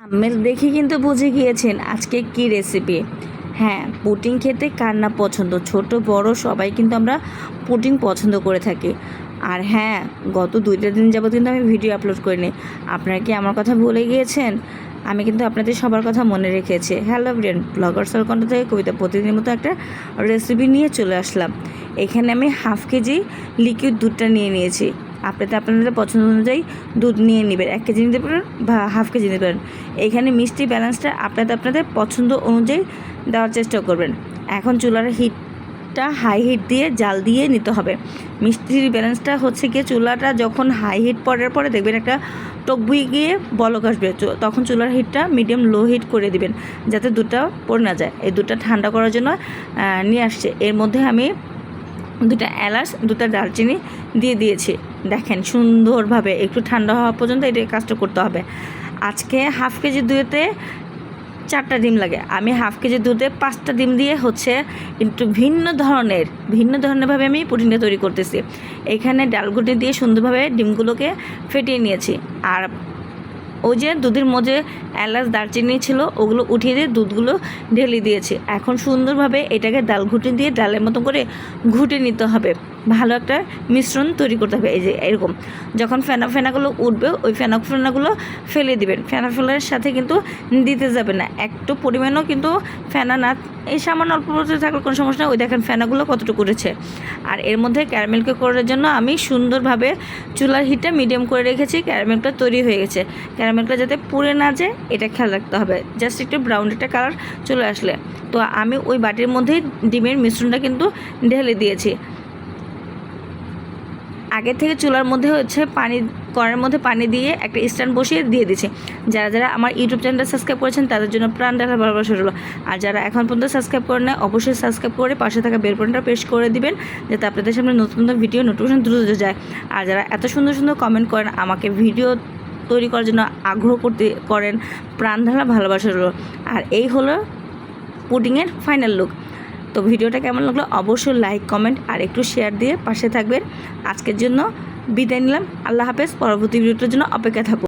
আমের দেখে কিন্তু বুঝে গিয়েছেন আজকে কি রেসিপি হ্যাঁ পুটিং খেতে কার না পছন্দ? ছোট, বড় সবাই কিন্তু আমরা পুটিং পছন্দ করে থাকি। আর হ্যাঁ গত দুইটা দিন যাবত কিন্তু আমি ভিডিও আপলোড করিনি। আপনারা কি আমার কথা ভুলে গিয়েছেন? আমি কিন্তু আপনাদের সবার কথা মনে রেখেছি। হ্যালো ফ্রেন্ড ব্লগার সরকণ্ঠ থেকে কবিতা প্রতিদিনের মতো একটা রেসিপি নিয়ে চলে আসলাম। এখানে আমি হাফ কেজি লিকুইড দুধটা নিয়ে নিয়েছি। আপনাদের আপনাদের পছন্দ অনুযায়ী দুধ নিয়ে নেবেন, এক কেজি নিতে পারেন বা হাফ কেজি নিতে পারেন। এখানে মিষ্টি ব্যালেন্সটা আপনাদের আপনাদের পছন্দ অনুযায়ী দেওয়ার চেষ্টা করবেন। এখন চুলার হিটটা, হাই হিট দিয়ে জাল দিয়ে নিতে হবে। মিষ্টির ব্যালেন্সটা হচ্ছে গিয়ে চুলাটা যখন হাই হিট পড়ার পরে দেখবেন একটা টক বুই গিয়ে বলক আসবে তখন চুলার হিটটা মিডিয়াম লো হিট করে দিবেন, যাতে দুধটা পড়ে না যায়। এই দুধটা ঠান্ডা করার জন্য নিয়ে আসছে। এর মধ্যে আমি দুটা এলাচ, দুটা দারচিনি দিয়ে দিয়েছি। দেখেন, সুন্দরভাবে একটু ঠান্ডা হওয়া পর্যন্ত এটা কাজটা করতে হবে। আজকে হাফ কেজি দুয়েতে চারটা ডিম লাগে। আমি হাফ কেজি দুধে পাঁচটা ডিম দিয়ে হচ্ছে একটু ভিন্ন ধরনের, ভিন্ন ধরনেরভাবে আমি পুডিংটা তৈরি করতেছি। এখানে ডালগুটি দিয়ে সুন্দরভাবে ডিমগুলোকে ফেটিয়ে নিয়েছি। আর ওই যে দুধের মধ্যে এলাচ, দারচিনি ছিল, ওগুলো উঠিয়ে দিয়ে দুধগুলো ঢেলে দিয়েছি। এখন সুন্দরভাবে এটাকে ডাল ঘুটে দিয়ে ডালের মতো করে ঘুটে নিতে হবে। ভালো একটা মিশ্রণ তৈরি করতে হবে। এই যে এরকম, যখন ফেনা ফেনাগুলো উঠবে, ওই ফেনা ফেনাগুলো ফেলে দিবেন। ফেনা ফেলার সাথে কিন্তু দিতে যাবে না। একটু পরিমাণও কিন্তু ফেনা না, এই সামান্য অল্প থাকলে কোনো সমস্যা নেই। ওই দেখেন ফেনাগুলো কতটুকু উঠেছে। আর এর মধ্যে ক্যারামেলকে করার জন্য আমি সুন্দরভাবে চুলার হিটটা মিডিয়াম করে রেখেছি। ক্যারামেলটা তৈরি হয়ে গেছে। ক্যারামেলটা যাতে পুড়ে না যায় এটা খেয়াল রাখতে হবে। জাস্ট একটু ব্রাউন একটা কালার চলে আসলে। তো আমি ওই বাটির মধ্যেই ডিমের মিশ্রণটা কিন্তু ঢেলে দিয়েছি। আগে থেকে চুলার মধ্যে হচ্ছে পানি কড়ার মধ্যে পানি দিয়ে একটা স্ট্যান্ড বসিয়ে দিয়ে দিয়েছি। যারা যারা আমার ইউটিউব চ্যানেলটা সাবস্ক্রাইব করেছেন, তাদের জন্য প্রাণ দেখা ভালোবাসা রইল। আর যারা এখন পর্যন্ত সাবস্ক্রাইব করে না অবশ্যই সাবস্ক্রাইব করে পাশে থাকা বেল বাটনটা প্রেস করে দিবেন, যাতে আপনাদের সামনে নতুন নতুন ভিডিও নোটিফিকেশন দ্রুত যায়। আর যারা এত সুন্দর সুন্দর কমেন্ট করেন, আমাকে ভিডিও তৈরি করার জন্য আগ্রহ করতে করেন, প্রাণধারা ভালোবাসার ভালোবাসা রইল। আর এই হলো পুডিংয়ের ফাইনাল লুক তো ভিডিওটা কেমন লাগল অবশ্যই লাইক কমেন্ট আর একটু শেয়ার দিয়ে পাশে থাকবেন। আজকের জন্য বিদায় নিলাম। আল্লাহ হাফেজ। পরবর্তী ভিডিওটার জন্য অপেক্ষা থাকুন।